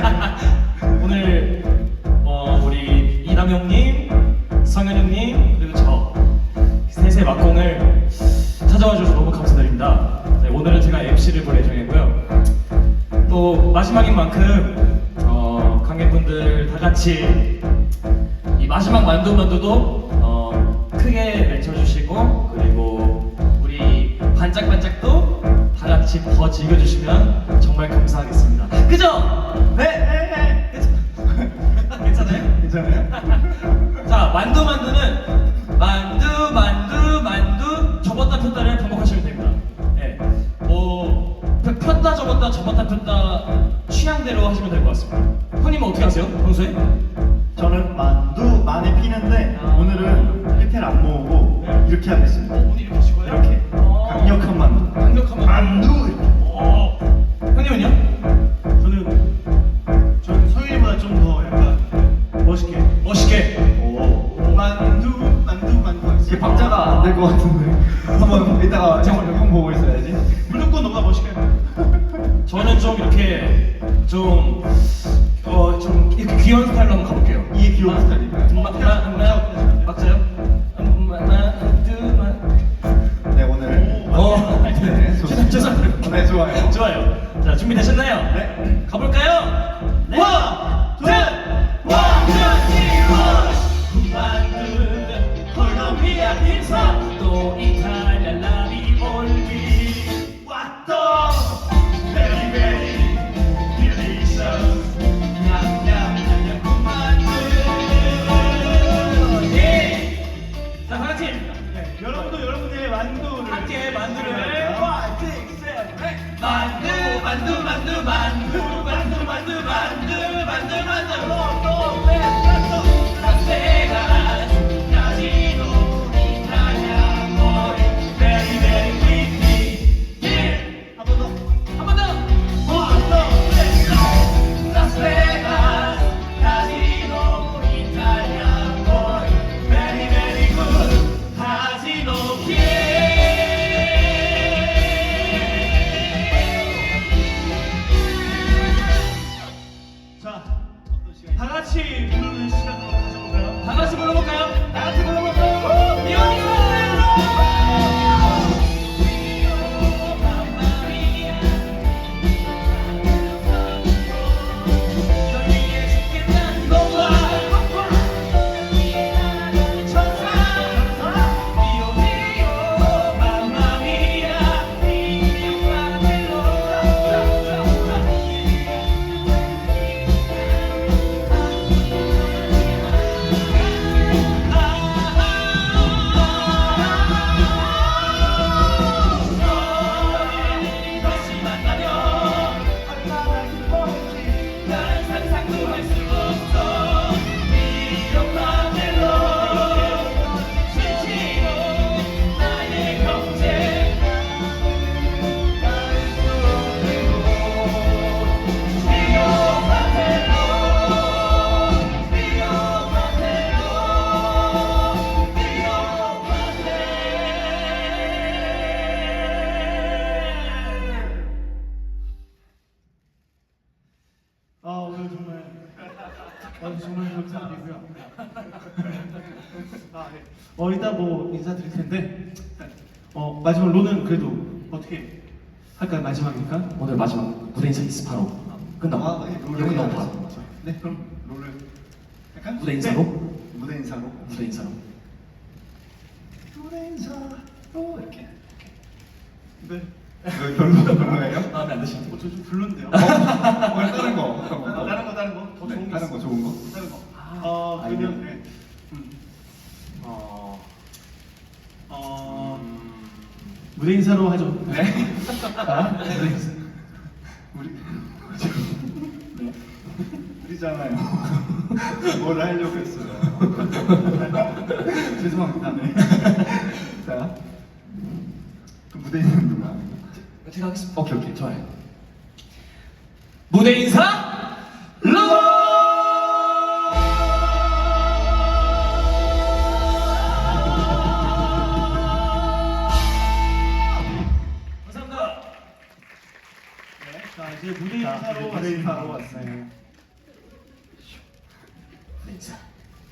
오늘 어, 우리 이남영님, 성현영님 그리고 저 셋의 막공을 찾아와 주셔서 너무 감사드립니다. 네, 오늘은 제가 MC를 볼 예정이고요. 또 마지막인 만큼 어, 관객분들 다 같이 이 마지막 만두 만두도 어, 크게 외쳐주시고 그리고 우리 반짝반짝도 다 같이 더 즐겨주시면 정말 감사하겠습니다. 그죠? 네, 네, 괜찮아요? 괜찮아요? 자 만두 만두는 만두 만두 만두 접었다 폈다를 반복하시면 됩니다. 네. 뭐 펴- 폈다 접었다 접었다 폈다 취향대로 하시면 될 것 같습니다. 형님은 어떻게 하세요? 평소에? 저는 만두 많이 피는데 아. 오늘은 혜태를 안 모으고 네. 이렇게 하겠습니다. 오늘 이렇게 하시고요? 이렇게 어. 강력한 만두. 만두. 만두. 이렇게. 어. 형님은요? 저는 저는 소율이보다 좀 더 약간 멋있게 멋있게. 오. 만두 만두 만두 이게 하겠습니다. 박자가 안 될 것 같은데. 한번 이따가 형, 형 보고 있어야지. 무조건 너가 멋있게 해. 저는 좀 이렇게 좀 어, 좀 이렇게 귀여운 스타일로 한번 가볼게요. 이게 귀여운 아, 스타일인가요? 막, 막, 막, 박자요? 네, 좋아요. 좋아요. 자, 준비되셨나요? 네. 가볼까요? 네. 원, 둘, 원, 아 오늘 정말 아, 정말 감사드리고요. 아 네. 어 이따 뭐 인사드릴 텐데 어 마지막 론은 그래도 어떻게 할까요 마지막이니까? 오늘 마지막 무대 인사 바로 끝나고 아, 네, 롤을 여기 해야죠. 바로 네, 그럼 롤을 할까요? 무대 인사로 무대 인사로. 무대 인사로 무대 인사로 이렇게. 네. 별로 별로예요? 마음에 안 드시는 어, 저좀 별론데요. 어, 다른 거, 어떤 거? 다른 거 다른 거더 네, 좋은 거 다른 있어. 거 좋은 거? 다른 거. 어 아니면- 그러면 네. 음. 어... 어 음... 무대 인사로 하죠. 네. 자, 무대 인사. 우리 네. 우리잖아요. 뭘 하려고 했어요. 죄송합니다. 네. 자, 그 무대 인사 누가? 제가 하겠습니다 오케이 오케이. 좋아요 무대 인사 로 감사합니다 네. 자 이제 무대 자, 인사로 무대 인사 왔어요.